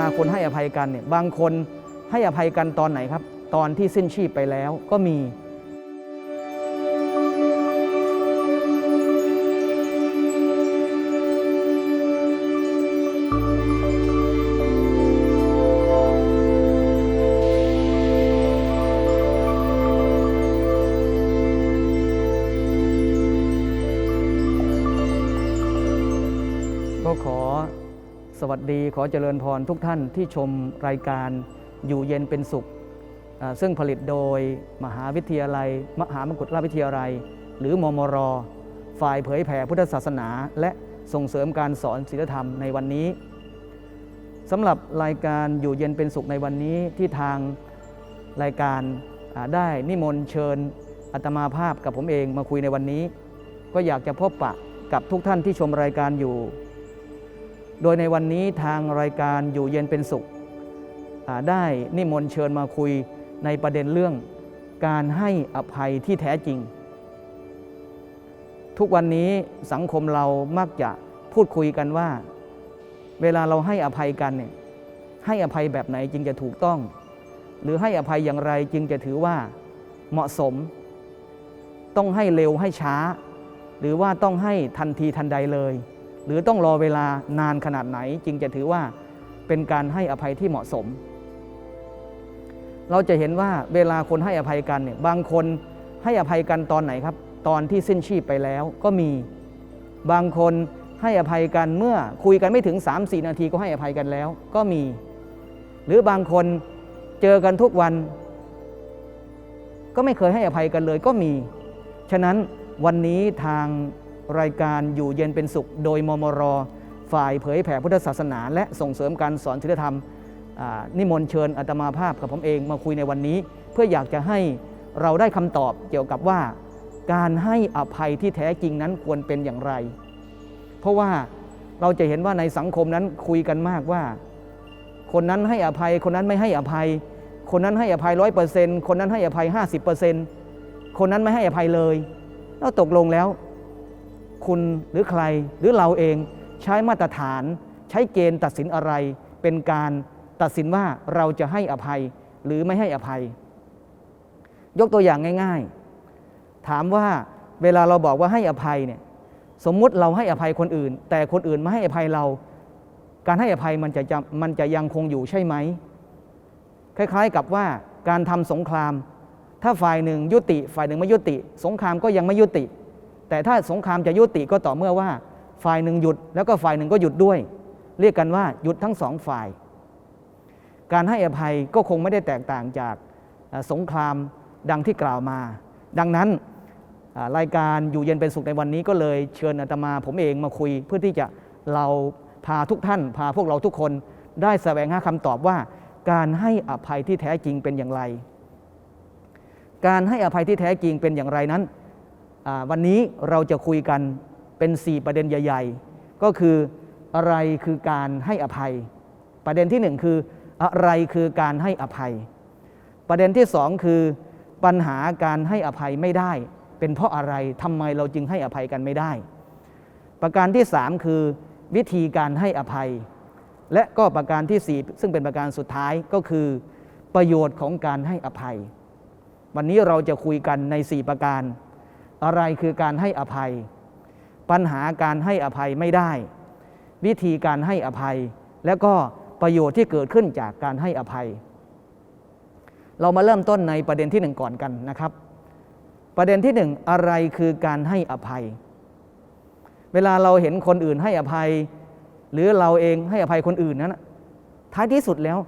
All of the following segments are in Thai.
ลาคนให้อภัยกันเนี่ยบางคนให้อภัยกันตอนไหนครับ ตอนที่สิ้นชีพไปแล้วก็มี ก็ขอ สวัสดีขอเจริญพรทุกท่านที่ชมรายการอยู่เย็นเป็นสุข ซึ่งผลิตโดยมหาวิทยาลัย มหามกุฏราชวิทยาลัย หรือมมร ฝ่ายเผยแผ่พุทธศาสนา และส่งเสริมการสอนศีลธรรมในวันนี้สำหรับรายการอยู่เย็นเป็นสุขในวันนี้ที่ทางรายการได้นิมนต์เชิญอาตมาภาพกับผมเองมาคุยในวันนี้ ก็อยากจะพบปะกับทุกท่านที่ชมรายการอยู่ โดยในวันนี้ทางรายการอยู่เย็นเป็นสุข ได้นิมนต์เชิญมาคุยในประเด็นเรื่องการให้อภัยที่แท้จริง ทุกวันนี้สังคมเรามักจะพูดคุยกันว่า เวลาเราให้อภัยกันเนี่ยให้อภัยแบบไหนจึงจะถูกต้อง หรือให้อภัยอย่างไรจึงจะถือว่าเหมาะสม ต้องให้เร็วให้ช้า หรือว่าต้องให้ทันทีทันใดเลย หรือต้องรอเวลานานขนาดไหน จึงจะถือว่าเป็นการให้อภัยที่เหมาะสม เราจะเห็นว่าเวลาคนให้อภัยกันเนี่ยบางคนให้อภัยกันตอนไหนครับ ตอนที่สิ้นชีพไปแล้วก็มีบางคนให้อภัยกันเมื่อคุยกันไม่ถึง 3-4 นาทีก็ให้อภัยกันแล้วก็มี หรือบางคนเจอกันทุกวัน ก็ไม่เคยให้อภัยกันเลยก็มี ฉะนั้นวันนี้ทาง รายการอยู่เย็นเป็นสุข โดยมมร ฝ่ายเผยแผ่พุทธศาสนา และส่งเสริมการสอนศีลธรรม นิมนต์เชิญอาตมาภาพกับผมเองมาคุยในวันนี้ เพื่ออยากจะให้เราได้คำตอบเกี่ยวกับว่า การให้อภัยที่แท้จริงนั้นควรเป็นอย่างไร เพราะว่าเราจะเห็นว่าในสังคมนั้นคุยกันมากว่า คนนั้นให้อภัย คนนั้นไม่ให้อภัย คนนั้นให้อภัยร้อยเปอร์เซ็นต์คนนั้นให้อภัยห้าสิบเปอร์เซ็นต์คนนั้นไม่ให้อภัยเลย แล้วตกลงแล้ว คุณหรือใครหรือเราเองใช้มาตรฐาน ใช้เกณฑ์ตัดสินอะไร เป็นการตัดสินว่าเราจะให้อภัยหรือไม่ให้อภัย ยกตัวอย่างง่าย ๆ ถามว่าเวลาเราบอกว่าให้อภัยเนี่ยสมมุติเราให้อภัยคนอื่น แต่คนอื่นไม่ให้อภัยเรา การให้อภัยมันจะจะมันจะยังคงอยู่ใช่ไหม คล้ายๆกับว่าการทำสงคราม ถ้าฝ่ายหนึ่งยุติ ฝ่ายหนึ่งไม่ยุติ สงครามก็ยังไม่ยุติ แต่ถ้าสงครามจะยุติก็ต่อเมื่อว่า ฝ่ายหนึ่งหยุดแล้วก็ฝ่ายหนึ่งก็หยุดด้วย เรียกกันว่าหยุดทั้งสองฝ่าย การให้อภัยก็คงไม่ได้แตกต่างจากสงครามดังที่กล่าวมา ดังนั้นรายการอยู่เย็นเป็นสุขในวันนี้ก็เลยเชิญอาตมาผมเองมาคุย เพื่อที่จะเราพาทุกท่าน พาพวกเราทุกคนได้แสวงหาคำตอบว่า การให้อภัยที่แท้จริงเป็นอย่างไร การให้อภัยที่แท้จริงเป็นอย่างไรนั้น วันนี้เราจะคุยกันเป็น 4 ประเด็นใหญ่ ๆ ก็คืออะไรคือการให้อภัย ประเด็นที่หนึ่งคืออะไรคือการให้อภัย ประเด็นที่สองคือปัญหาการให้อภัยไม่ได้ เป็นเพราะอะไรทำไมเราจึงให้อภัยกันไม่ได้ ประการที่สามคือวิธีการให้อภัย และก็ประการที่สี่ซึ่งเป็นประการสุดท้ายก็คือ ประโยชน์ของการให้อภัย วันนี้เราจะคุยกันใน 4 ประการ อะไรคือการให้อภัย ปัญหาการให้อภัยไม่ได้ วิธีการให้อภัย แล้วก็ประโยชน์ที่เกิดขึ้นจากการให้อภัย เรามาเริ่มต้นในประเด็นที่หนึ่งก่อนกันนะครับ ประเด็นที่หนึ่งอะไรคือการให้อภัย เวลาเราเห็นคนอื่นให้อภัย หรือเราเองให้อภัยคนอื่นนั้นท้ายที่สุดแล้ว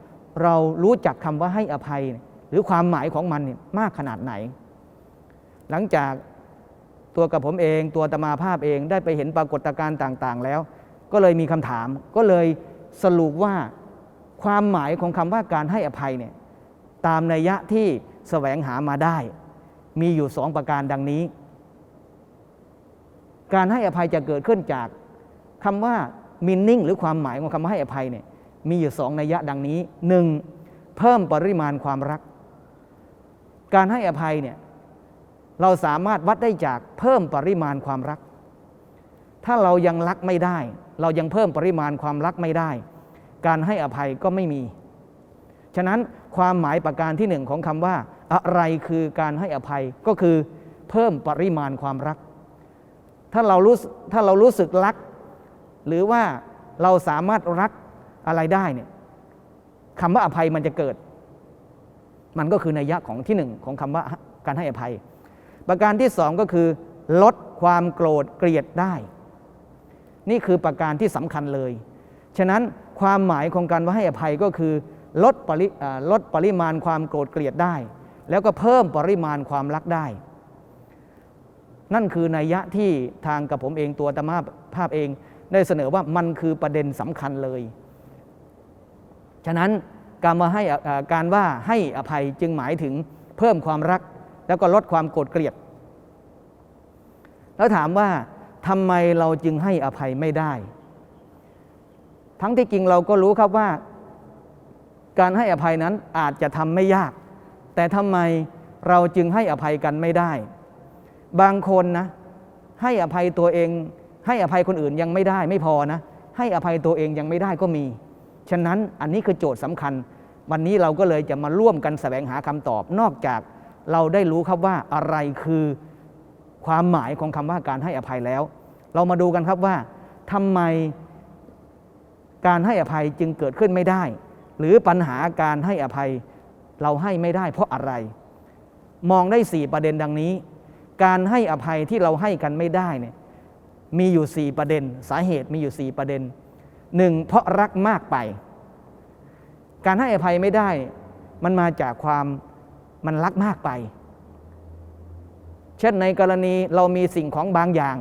เรารู้จักคำว่าให้อภัย หรือความหมายของมันมากขนาดไหน หลังจาก ตัวกับผมเองตัวตมาภาพเองได้ไปเห็นปรากฏการณ์ต่าง ๆ แล้ว ก็เลยมีคำถาม ก็เลยสรุปว่าความหมายของคำว่าการให้อภัยเนี่ยตามนัยยะที่แสวงหามาได้ มีอยู่สองประการดังนี้ การให้อภัยจะเกิดขึ้นจากคำว่ามินนิ่งหรือความหมายของคำว่าให้อภัยเนี่ยมีอยู่สองนัยยะดังนี้หนึ่งเพิ่มปริมาณความรัก การให้อภัยเนี่ย เราสามารถวัดได้จากเพิ่มปริมาณความรัก ถ้าเรายังรักไม่ได้ เรายังเพิ่มปริมาณความรักไม่ได้ การให้อภัยก็ไม่มี ฉะนั้นความหมายประการที่หนึ่งของคำว่า อะไรคือการให้อภัยก็คือ เพิ่มปริมาณความรัก ถ้าเรารู้สึกถ้าเรารู้สึกรัก หรือว่าเราสามารถรักอะไรได้เนี่ยคำว่าอภัยมันจะเกิด มันก็คือนัยยะของที่หนึ่งของคำว่าการให้อภัย ประการที่สองก็คือ ลดความโกรธเกลียดได้ นี่คือประการที่สำคัญเลย ฉะนั้นความหมายของการว่าให้อภัยก็คือ ลดปริลดปริมาณความโกรธเกลียดได้ แล้วก็เพิ่มปริมาณความรักได้ นั่นคือนัยยะที่ทางกับผมเองตัวตมาภาพเองได้เสนอว่ามันคือประเด็นสำคัญเลย ฉะนั้นการมาให้การว่าให้อภัยจึงหมายถึงเพิ่มความรัก แล้วก็ลดความโกรธเกลียด แล้วถามว่าทำไมเราจึงให้อภัยไม่ได้ ทั้งที่จริงเราก็รู้ครับว่า การให้อภัยนั้นอาจจะทำไม่ยาก แต่ทำไมเราจึงให้อภัยกันไม่ได้ บางคนนะ ให้อภัยตัวเอง ให้อภัยคนอื่นยังไม่ได้ไม่พอนะ ให้อภัยตัวเองยังไม่ได้ก็มี ฉะนั้นอันนี้คือโจทย์สำคัญ วันนี้เราก็เลยจะมาร่วมกันแสวงหาคำตอบนอกจาก เราได้รู้ครับว่าอะไรคือความหมายของคำว่าการให้อภัยแล้ว เรามาดูกันครับว่าทำไมการให้อภัยจึงเกิดขึ้นไม่ได้ หรือปัญหาการให้อภัยเราให้ไม่ได้เพราะอะไร มองได้สี่ประเด็นดังนี้ การให้อภัยที่เราให้กันไม่ได้เนี่ยมีอยู่สี่ประเด็น สาเหตุมีอยู่สี่ประเด็นหนึ่งเพราะรักมากไป การให้อภัยไม่ได้ มันมาจากความ มันรักมากไป เช่นในกรณีเรามีสิ่งของบางอย่าง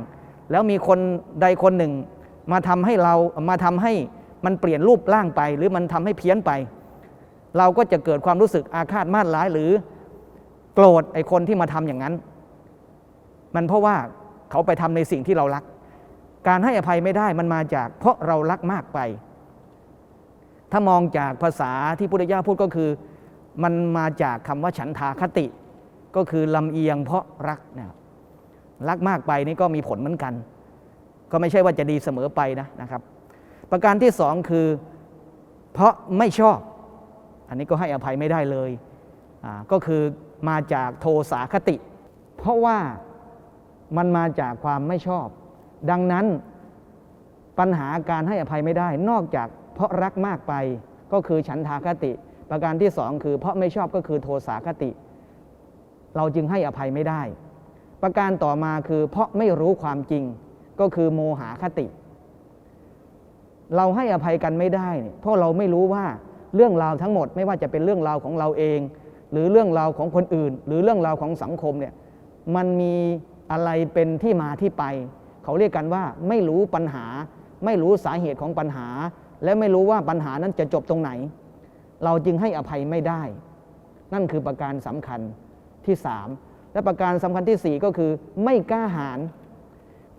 แล้วมีคนใดคนหนึ่ง มาทำให้เรามาทำให้มันเปลี่ยนรูปร่างไป หรือมันทำให้เพี้ยนไป เราก็จะเกิดความรู้สึกอาฆาตมาดร้ายหรือโกรธไอ้คนที่มาทำอย่างนั้น มันเพราะว่าเขาไปทำในสิ่งที่เรารัก การให้อภัยไม่ได้มันมาจาก เพราะเรารักมากไป ถ้ามองจากภาษาที่พุทธเจ้าพูดก็คือ มันมาจากคำว่าฉันทาคติ ก็คือลำเอียงเพราะรักนะครับรักมากไปนี่ก็มีผลเหมือนกัน ก็ไม่ใช่ว่าจะดีเสมอไปนะนะครับ ประการที่สองคือ เพราะไม่ชอบ อันนี้ก็ให้อภัยไม่ได้เลยก็คือมาจากโทสาคติ เพราะว่ามันมาจากความไม่ชอบ ดังนั้นปัญหาการให้อภัยไม่ได้ นอกจากเพราะรักมากไปก็คือฉันทาคติ ประการที่สองคือ เพราะไม่ชอบก็คือโทสาคติ เราจึงให้อภัยไม่ได้ ประการต่อมาคือเพราะไม่รู้ความจริงก็คือโมหาคติ เราให้อภัยกันไม่ได้เนี่ยเพราะเราไม่รู้ว่าเรื่องราวทั้งหมด ไม่ว่าจะเป็นเรื่องราวของเราเอง หรือเรื่องราวของคนอื่น หรือเรื่องราวของสังคมเนี่ยมันมีอะไรเป็นที่มาที่ไป เขาเรียกกันว่าไม่รู้ปัญหา ไม่รู้สาเหตุของปัญหา และไม่รู้ว่าปัญหานั้นจะจบตรงไหน เราจึงให้อภัยไม่ได้ นั่นคือประการสำคัญที่สามและประการสำคัญที่สี่ก็คือ ไม่กล้าหาญ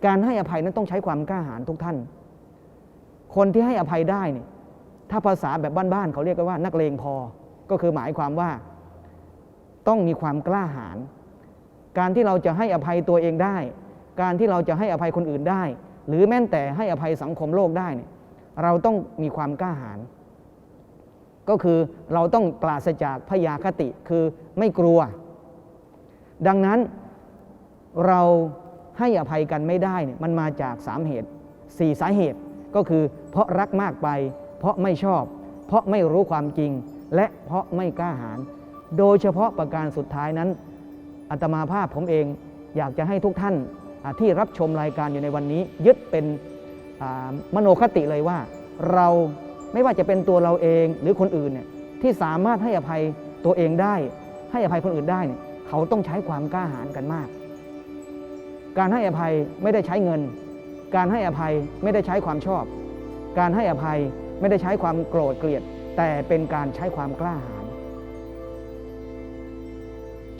การให้อภัยนั้นต้องใช้ความกล้าหาญทุกท่าน คนที่ให้อภัยได้เนี่ยถ้าภาษาแบบบ้านๆเขาเรียกกันว่า นักเลงพอ ก็คือหมายความว่า ต้องมีความกล้าหาญการที่เราจะให้อภัยตัวเองได้ การที่เราจะให้อภัยคนอื่นได้ หรือแม้แต่ให้อภัยสังคมโลกได้เนี่ยเราต้องมีความกล้าหาญ ก็คือเราต้องปราศจากพยาคติคือไม่กลัว ดังนั้นเราให้อภัยกันไม่ได้เนี่ยมันมาจากสามเหตุสี่สาเหตุก็คือ เพราะรักมากไป เพราะไม่ชอบ เพราะไม่รู้ความจริง และเพราะไม่กล้าหาญโดยเฉพาะประการสุดท้ายนั้นอาตมาภาพผมเองอยากจะให้ทุกท่านที่รับชมรายการอยู่ในวันนี้ ยึดเป็นมโนคติเลยว่าเรา ไม่ว่าจะเป็นตัวเราเองหรือคนอื่นเนี่ยที่สามารถให้อภัยตัวเองได้ ให้อภัยคนอื่นได้เนี่ยเขาต้องใช้ความกล้าหาญกันมาก การให้อภัยไม่ได้ใช้เงิน การให้อภัยไม่ได้ใช้ความชอบ การให้อภัยไม่ได้ใช้ความโกรธเกลียด แต่เป็นการใช้ความกล้าหาญ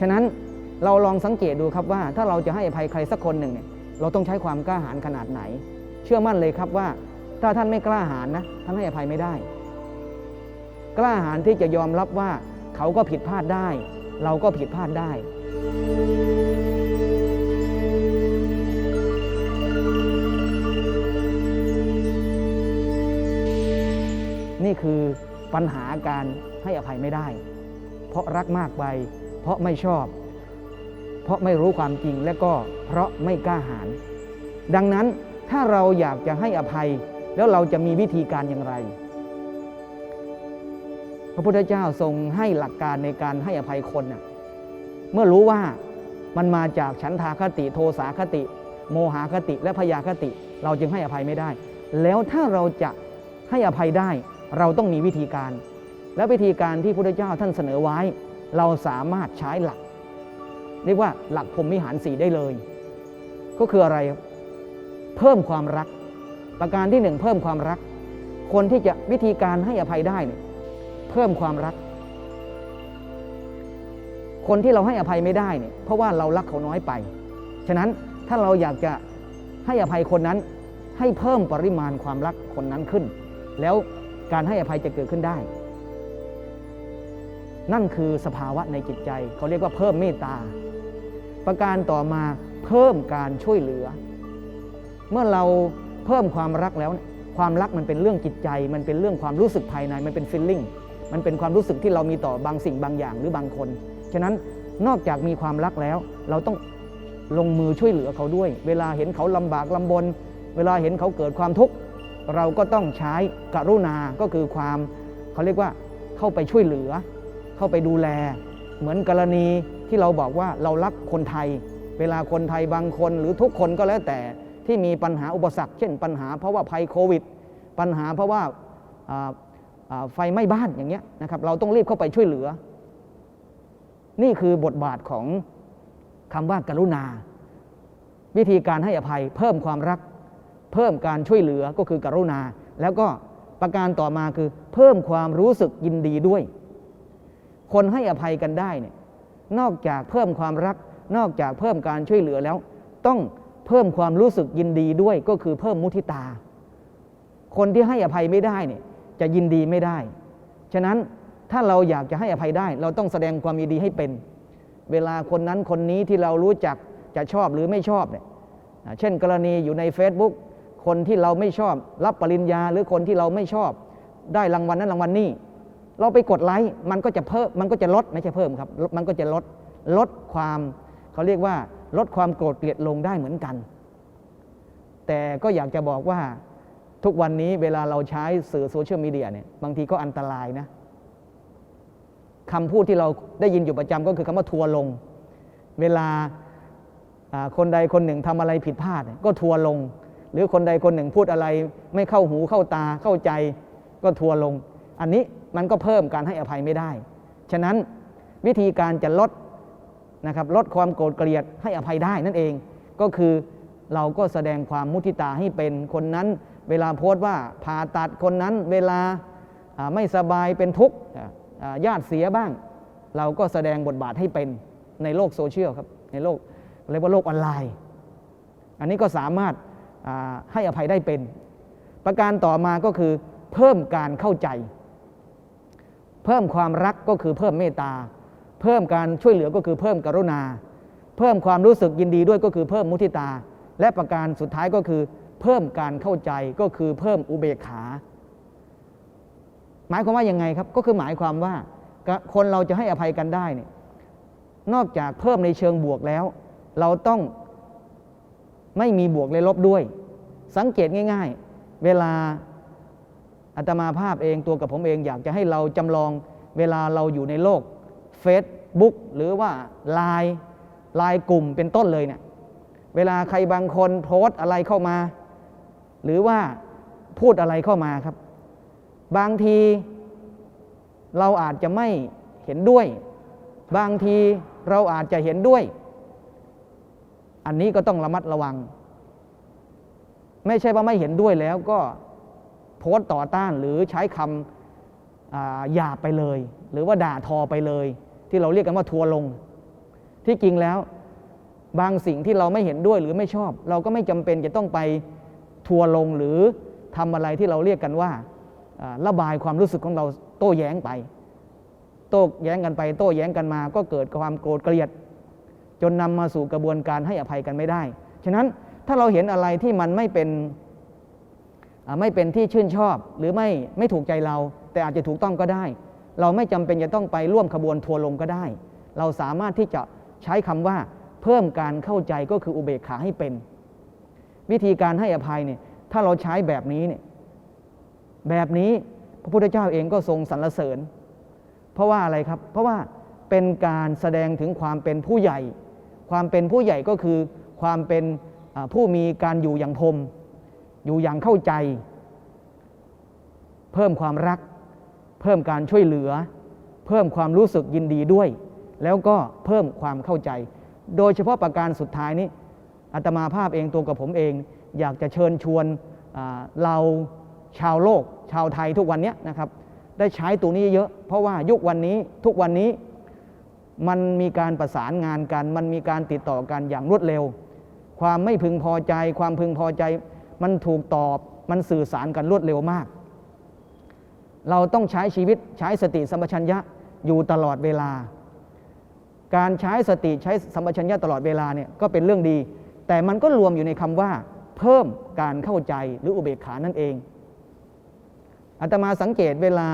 ฉะนั้นเราลองสังเกตดูครับว่า ถ้าเราจะให้อภัยใครสักคนหนึ่งเนี่ยเราต้องใช้ความกล้าหาญขนาดไหน เชื่อมั่นเลยครับว่า ถ้าท่านไม่กล้าหาญนะท่านให้อภัยไม่ได้ กล้าหาญที่จะยอมรับว่าเขาก็ผิดพลาดได้ เราก็ผิดพลาดได้นี่คือปัญหาการให้อภัยไม่ได้ เพราะรักมากไป เพราะไม่ชอบ เพราะไม่รู้ความจริงและก็เพราะไม่กล้าหาญดังนั้นถ้าเราอยากจะให้อภัย แล้วเราจะมีวิธีการอย่างไร พระพุทธเจ้าทรงให้หลักการในการให้อภัยคนนะเมื่อรู้ว่ามันมาจากฉันทาคติโทสาคติ โมหคติและพยาคติ เราจึงให้อภัยไม่ได้ แล้วถ้าเราจะให้อภัยได้ เราต้องมีวิธีการ และวิธีการที่พระพุทธเจ้าท่านเสนอไว้ เราสามารถใช้หลัก เรียกว่าหลักพรหมวิหารสีได้เลย ก็คืออะไรเพิ่มความรัก ประการที่หนึ่งเพิ่มความรัก คนที่จะวิธีการให้อภัยได้เนี่ยเพิ่มความรัก คนที่เราให้อภัยไม่ได้เนี่ยเพราะว่าเรารักเขาน้อยไป ฉะนั้นถ้าเราอยากจะให้อภัยคนนั้น ให้เพิ่มปริมาณความรักคนนั้นขึ้น แล้วการให้อภัยจะเกิดขึ้นได้ นั่นคือสภาวะในจิตใจ เขาเรียกว่าเพิ่มเมตตา ประการต่อมาเพิ่มการช่วยเหลือ เมื่อเรา เพิ่มความรักแล้ว ความรักมันเป็นเรื่องจิตใจ มันเป็นเรื่องความรู้สึกภายใน มันเป็นฟีลลิ่ง มันเป็นความรู้สึกที่เรามีต่อบางสิ่งบางอย่างหรือบางคน ฉะนั้นนอกจากมีความรักแล้ว เราต้องลงมือช่วยเหลือเขาด้วย เวลาเห็นเขาลำบากลำบน เวลาเห็นเขาเกิดความทุกข์ เราก็ต้องใช้กรุณา ก็คือความเขาเรียกว่าเข้าไปช่วยเหลือ เข้าไปดูแล เหมือนกรณีที่เราบอกว่าเรารักคนไทย เวลาคนไทยบางคนหรือทุกคนก็แล้วแต่ ที่มีปัญหาอุปสรรค เช่น ปัญหาเพราะว่าภัยโควิด ปัญหาเพราะว่าไฟไหม้บ้านอย่างเงี้ยนะครับเราต้องรีบเข้าไปช่วยเหลือ นี่คือบทบาทของคำว่ากรุณา วิธีการให้อภัย เพิ่มความรัก เพิ่มการช่วยเหลือก็คือกรุณา แล้วก็ประการต่อมาคือ เพิ่มความรู้สึกยินดีด้วย คนให้อภัยกันได้เนี่ยนอกจากเพิ่มความรัก นอกจากเพิ่มการช่วยเหลือแล้ว ต้อง เพิ่มความรู้สึกยินดีด้วยก็คือเพิ่มมุทิตา คนที่ให้อภัยไม่ได้เนี่ยจะยินดีไม่ได้ ฉะนั้นถ้าเราอยากจะให้อภัยได้ เราต้องแสดงความยินดีให้เป็น เวลาคนนั้นคนนี้ที่เรารู้จักจะชอบหรือไม่ชอบเนี่ยเช่นกรณีอยู่ใน Facebook คนที่เราไม่ชอบ รับปริญญาหรือคนที่เราไม่ชอบ ได้รางวัลนั้นรางวัลนี้ เราไปกดไลค์มันก็จะเพิ่มมันก็จะลดไม่ใช่เพิ่มครับ มันก็จะลดลดความเขาเรียกว่า ลดความโกรธเกลียดลงได้เหมือนกัน แต่ก็อยากจะบอกว่าทุกวันนี้เวลาเราใช้สื่อโซเชียลมีเดียเนี่ยบางทีก็อันตรายนะคำพูดที่เราได้ยินอยู่ประจำก็คือคำว่าทัวลง เวลาคนใดคนหนึ่งทำอะไรผิดพลาด ก็ทัวลง หรือคนใดคนหนึ่งพูดอะไร ไม่เข้าหูเข้าตาเข้าใจ ก็ทัวลง อันนี้มันก็เพิ่มการให้อภัยไม่ได้ ฉะนั้นวิธีการจะลด นะครับลดความโกรธเกลียดให้อภัยได้นั่นเอง ก็คือเราก็แสดงความมุทิตาให้เป็นคนนั้น เวลาโพสต์ว่าผ่าตัดคนนั้นเวลาไม่สบายเป็นทุกข์ญาติเสียบ้าง เราก็แสดงบทบาทให้เป็นในโลกโซเชียลครับในโลกเรียกว่าโลกออนไลน์ อันนี้ก็สามารถให้อภัยได้เป็น ประการต่อมาก็คือเพิ่มการเข้าใจ เพิ่มความรักก็คือเพิ่มเมตตา เพิ่มการช่วยเหลือก็คือเพิ่มกรุณา เพิ่มความรู้สึกยินดีด้วยก็คือเพิ่มมุทิตา และประการสุดท้ายก็คือ เพิ่มการเข้าใจก็คือเพิ่มอุเบกขา หมายความว่ายังไงครับก็คือหมายความว่าคนเราจะให้อภัยกันได้เนี่ยนอกจากเพิ่มในเชิงบวกแล้ว เราต้องไม่มีบวกและลบด้วย สังเกตง่าย ๆ เวลาอาตมาภาพเองตัวกับผมเองอยากจะให้เราจำลองเวลาเราอยู่ในโลกเฟส Facebook หรือว่าไลน์ไลน์กลุ่มเป็นต้นเลยเนี่ยเวลาใครบางคนโพสอะไรเข้ามา หรือว่าพูดอะไรเข้ามาครับ บางทีเราอาจจะไม่เห็นด้วย บางทีเราอาจจะเห็นด้วย อันนี้ก็ต้องระมัดระวัง ไม่ใช่ว่าไม่เห็นด้วยแล้วก็โพสต์ต่อต้านหรือใช้คำหยาบไปเลย หรือว่าด่าทอไปเลย ที่เราเรียกกันว่าทัวร์ลง ที่จริงแล้วบางสิ่งที่เราไม่เห็นด้วยหรือไม่ชอบ เราก็ไม่จำเป็นจะต้องไปทัวร์ลงหรือทำอะไรที่เราเรียกกันว่าระบายความรู้สึกของเราโต้แย้งไป โต้แย้งกันไป โต้แย้งกันมา ก็เกิดความโกรธเกลียด จนนำมาสู่กระบวนการให้อภัยกันไม่ได้ ฉะนั้นถ้าเราเห็นอะไรที่มันไม่เป็นไม่เป็นที่ชื่นชอบหรือไม่ไม่ถูกใจเรา แต่อาจจะถูกต้องก็ได้ เราไม่จำเป็นจะต้องไปร่วมขบวนทัวร์ลงก็ได้ เราสามารถที่จะใช้คำว่าเพิ่มการเข้าใจก็คืออุเบกขาให้เป็น วิธีการให้อภัยเนี่ยถ้าเราใช้แบบนี้เนี่ยแบบนี้พระพุทธเจ้าเองก็ทรงสรรเสริญ เพราะว่าอะไรครับ เพราะว่าเป็นการแสดงถึงความเป็นผู้ใหญ่ ความเป็นผู้ใหญ่ก็คือความเป็นผู้มีการอยู่อย่างพรมอยู่อย่างเข้าใจ เพิ่มความรัก เพิ่มการช่วยเหลือ เพิ่มความรู้สึกยินดีด้วย แล้วก็เพิ่มความเข้าใจ โดยเฉพาะประการสุดท้ายนี้อาตมาภาพเองตัวกับผมเอง อยากจะเชิญชวนเราชาวโลก ชาวไทยทุกวันนี้นะครับ ได้ใช้ตัวนี้เยอะ เพราะว่ายุควันนี้ทุกวันนี้มันมีการประสานงานกัน มันมีการติดต่อกันอย่างรวดเร็ว ความไม่พึงพอใจ ความพึงพอใจ มันถูกตอบ มันสื่อสารกันรวดเร็วมาก เราต้องใช้ชีวิตใช้สติสัมปชัญญะอยู่ตลอดเวลา การใช้สติใช้สัมปชัญญะตลอดเวลาเนี่ยก็เป็นเรื่องดี แต่มันก็รวมอยู่ในคำว่า เพิ่มการเข้าใจหรืออุเบกขานั่นเองอาตมาสังเกตเวลา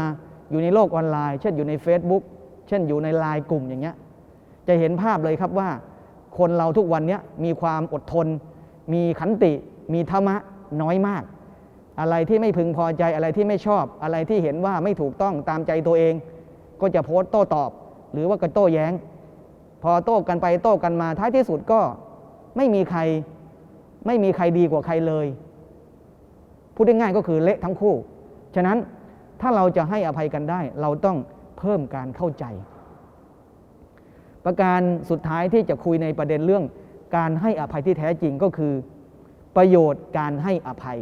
อยู่ในโลกออนไลน์ เช่นอยู่ใน Facebook เช่นอยู่ในไลน์กลุ่มอย่างเงี้ยจะเห็นภาพเลยครับว่า คนเราทุกวันนี้มีความอดทน มีขันติ มีธรรมะน้อยมาก อะไรที่ไม่พึงพอใจอะไรที่ไม่ชอบ อะไรที่เห็นว่าไม่ถูกต้องตามใจตัวเอง ก็จะโพสต์โต้ตอบ หรือว่าก็โต้แย้ง พอโต้กันไปโต้กันมาท้ายที่สุดก็ไม่มีใครไม่มีใครดีกว่าใครเลย พูดง่ายๆก็คือเละทั้งคู่ ฉะนั้นถ้าเราจะให้อภัยกันได้ เราต้องเพิ่มการเข้าใจ ประการสุดท้ายที่จะคุยในประเด็นเรื่อง การให้อภัยที่แท้จริงก็คือ ประโยชน์การให้อภัย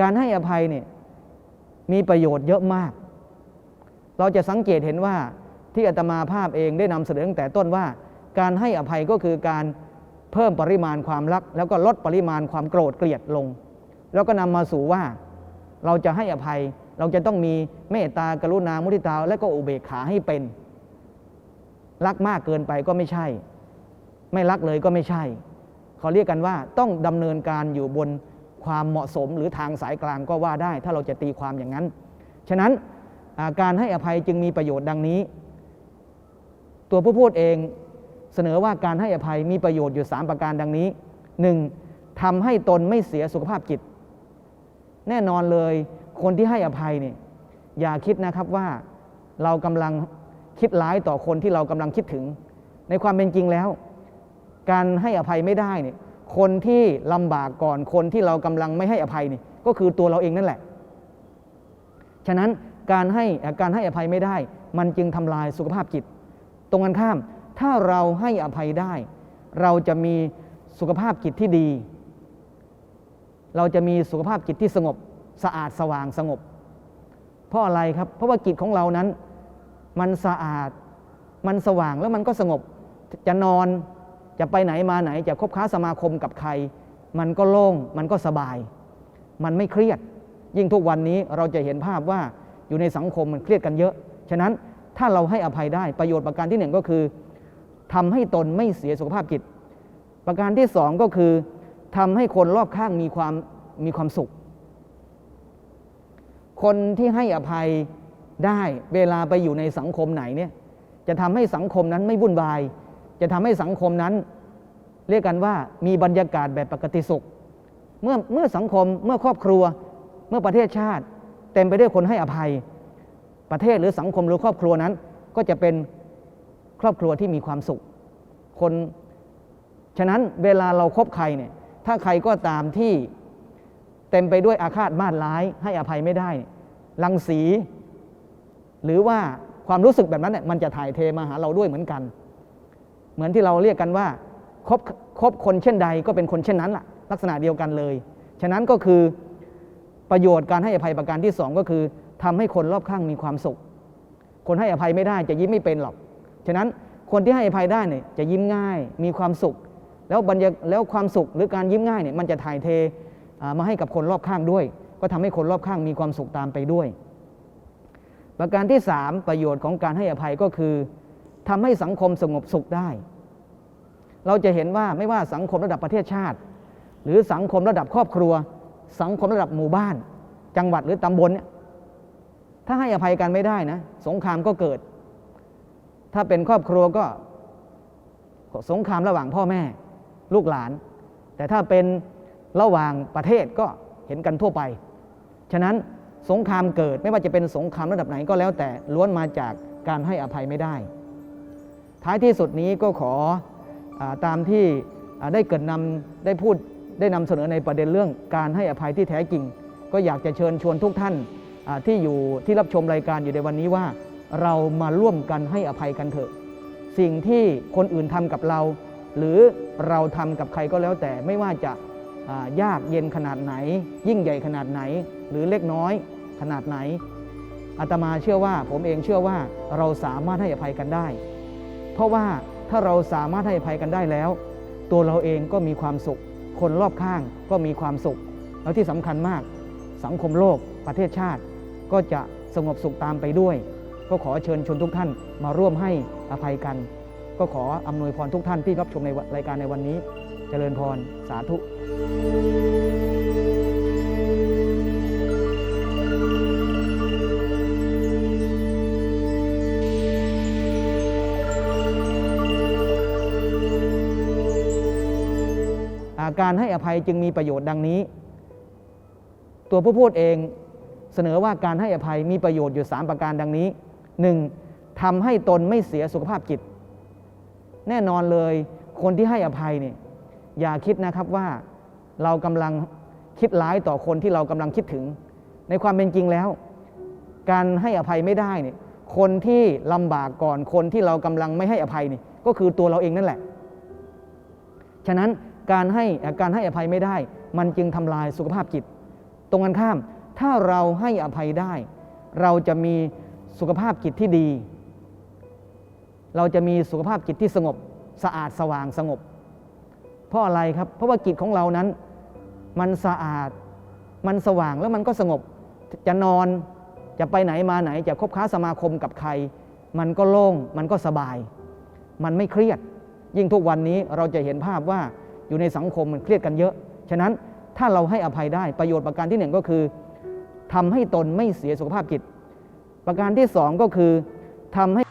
การให้อภัยเนี่ยมีประโยชน์เยอะมาก เราจะสังเกตเห็นว่าที่อาตมาภาพเองได้นำเสนอตั้งแต่ต้นว่า การให้อภัยก็คือการเพิ่มปริมาณความรัก แล้วก็ลดปริมาณความโกรธเกลียดลง แล้วก็นำมาสู่ว่าเราจะให้อภัยเราจะต้องมีเมตตากรุณามุทิตาและก็อุเบกขาให้เป็น รักมากเกินไปก็ไม่ใช่ ไม่รักเลยก็ไม่ใช่ เขาเรียกกันว่าต้องดำเนินการอยู่บน ความเหมาะสมหรือทางสายกลางก็ว่าได้ ถ้าเราจะตีความอย่างนั้น ฉะนั้นาการให้อภัยจึงมีประโยชน์ดังนี้ ตัวผู้พูดเองเสนอว่าการให้อภัยมีประโยชน์อยู่ 3 ประการดังนี้ 1. ทำให้ตนไม่เสียสุขภาพจิต แน่นอนเลยคนที่ให้อภัยเนี่ยอย่าคิดนะครับว่าเรากำลังคิดร้ายต่อคนที่เรากำลังคิดถึง ในความเป็นจริงแล้ว การให้อภัยไม่ได้เนี่ย คนที่ลำบากก่อนคนที่เรากำลังไม่ให้อภัยนี่ก็คือตัวเราเองนั่นแหละ ฉะนั้นการให้การให้อภัยไม่ได้ มันจึงทำลายสุขภาพจิต ตรงกันข้าม ถ้าเราให้อภัยได้ เราจะมีสุขภาพจิตที่ดี เราจะมีสุขภาพจิตที่สงบสะอาดสว่างสงบ เพราะอะไรครับ เพราะว่าจิตของเรานั้น มันสะอาด มันสว่างแล้วมันก็สงบ จะนอน จะไปไหนมาไหนจะคบค้าสมาคมกับใคร มันก็โล่งมันก็สบาย มันไม่เครียด ยิ่งทุกวันนี้เราจะเห็นภาพว่าอยู่ในสังคมมันเครียดกันเยอะ ฉะนั้นถ้าเราให้อภัยได้ประโยชน์ประการที่หนึ่งก็คือทำให้ตนไม่เสียสุขภาพจิต ประการที่สองก็คือทำให้คนรอบข้างมีความมีความสุข คนที่ให้อภัยได้เวลาไปอยู่ในสังคมไหนเนี่ยจะทำให้สังคมนั้นไม่วุ่นวาย จะทำให้สังคมนั้น เรียกกันว่ามีบรรยากาศแบบปกติสุข เมื่อเมื่อสังคมเมื่อครอบครัวเมื่อประเทศชาติ เต็มไปด้วยคนให้อภัย ประเทศหรือสังคมหรือครอบครัวนั้น ก็จะเป็นครอบครัวที่มีความสุข คนฉะนั้นเวลาเราครบใครเนี่ยถ้าใครก็ตามที่เต็มไปด้วยอาฆาตมาดร้าย ให้อภัยไม่ได้รังสี หรือว่าความรู้สึกแบบนั้นเนี่ยมันจะถ่ายเทมาหาเราด้วยเหมือนกัน มือนที่เราเรียกกันว่าคบคบคนเช่นใดก็เป็นคนเช่นนั้นล่ะ ลักษณะเดียวกันเลย ฉะนั้นก็คือประโยชน์การให้อภัยประการที่สองก็คือทำให้คนรอบข้างมีความสุข คนให้อภัยไม่ได้จะยิ้มไม่เป็นหรอก ฉะนั้นคนที่ให้อภัยได้เนี่ยจะยิ้มง่ายมีความสุข แล้วบรรยาแล้วความสุขหรือการยิ้มง่ายเนี่ยมันจะถ่ายเทมาให้กับคนรอบข้างด้วย ก็ทำให้คนรอบข้างมีความสุขตามไปด้วย ประการที่ 3 ประโยชน์ของการให้อภัยก็คือทำให้สังคมสงบสุขได้ เราจะเห็นว่าไม่ว่าสังคมระดับประเทศชาติ หรือสังคมระดับครอบครัว สังคมระดับหมู่บ้าน จังหวัดหรือตำบลเนี่ยถ้าให้อภัยกันไม่ได้นะ สงครามก็เกิด ถ้าเป็นครอบครัวก็สงครามระหว่างพ่อแม่ ลูกหลาน แต่ถ้าเป็นระหว่างประเทศก็เห็นกันทั่วไป ฉะนั้นสงครามเกิดไม่ว่าจะเป็นสงครามระดับไหนก็แล้วแต่ล้วนมาจากการให้อภัยไม่ได้ ท้ายที่สุดนี้ก็ขอ ตามที่ได้เกิดนำได้พูดได้นำเสนอในประเด็นเรื่องการให้อภัยที่แท้จริง ก็อยากจะเชิญชวนทุกท่านที่อยู่ที่รับชมรายการอยู่ในวันนี้ว่า เรามาร่วมกันให้อภัยกันเถอะ สิ่งที่คนอื่นทำกับเรา หรือเราทำกับใครก็แล้วแต่ไม่ว่าจะยากเย็นขนาดไหน ยิ่งใหญ่ขนาดไหน หรือเล็กน้อยขนาดไหนอาตมาเชื่อว่า ผมเองเชื่อว่าเราสามารถให้อภัยกันได้ เพราะว่า ถ้าเราสามารถให้อภัยกันได้แล้ว ตัวเราเองก็มีความสุข คนรอบข้างก็มีความสุข แล้วที่สำคัญมาก สังคมโลกประเทศชาติ ก็จะสงบสุขตามไปด้วย ก็ขอเชิญชวนทุกท่านมาร่วมให้อภัยกัน ก็ขออำนวยพรทุกท่านที่รับชมในรายการในวันนี้ เจริญพรสาธุ การให้อภัยจึงมีประโยชน์ดังนี้ ตัวผู้พูดเองเสนอว่าการให้อภัยมีประโยชน์อยู่ 3 ประการดังนี้ 1. ทำให้ตนไม่เสียสุขภาพจิต แน่นอนเลยคนที่ให้อภัยเนี่ยอย่าคิดนะครับว่าเรากำลังคิดร้ายต่อคนที่เรากำลังคิดถึง ในความเป็นจริงแล้ว การให้อภัยไม่ได้เนี่ยคนที่ลำบากก่อนคนที่เรากำลังไม่ให้อภัยนี่ก็คือตัวเราเองนั่นแหละ ฉะนั้น การให้การให้อภัยไม่ได้ มันจึงทำลายสุขภาพจิต ตรงกันข้าม ถ้าเราให้อภัยได้ เราจะมีสุขภาพจิตที่ดี เราจะมีสุขภาพจิตที่สงบสะอาดสว่างสงบ เพราะอะไรครับ เพราะว่าจิตของเรานั้น มันสะอาด มันสว่างแล้วมันก็สงบ จะนอนจะไปไหนมาไหนจะคบค้าสมาคมกับใคร มันก็โล่งมันก็สบาย มันไม่เครียด ยิ่งทุกวันนี้เราจะเห็นภาพว่า อยู่ในสังคมมันเครียดกันเยอะ ฉะนั้นถ้าเราให้อภัยได้ประโยชน์ประการที่หนึ่งก็คือทำให้ตนไม่เสียสุขภาพจิต ประการที่สองก็คือทำให้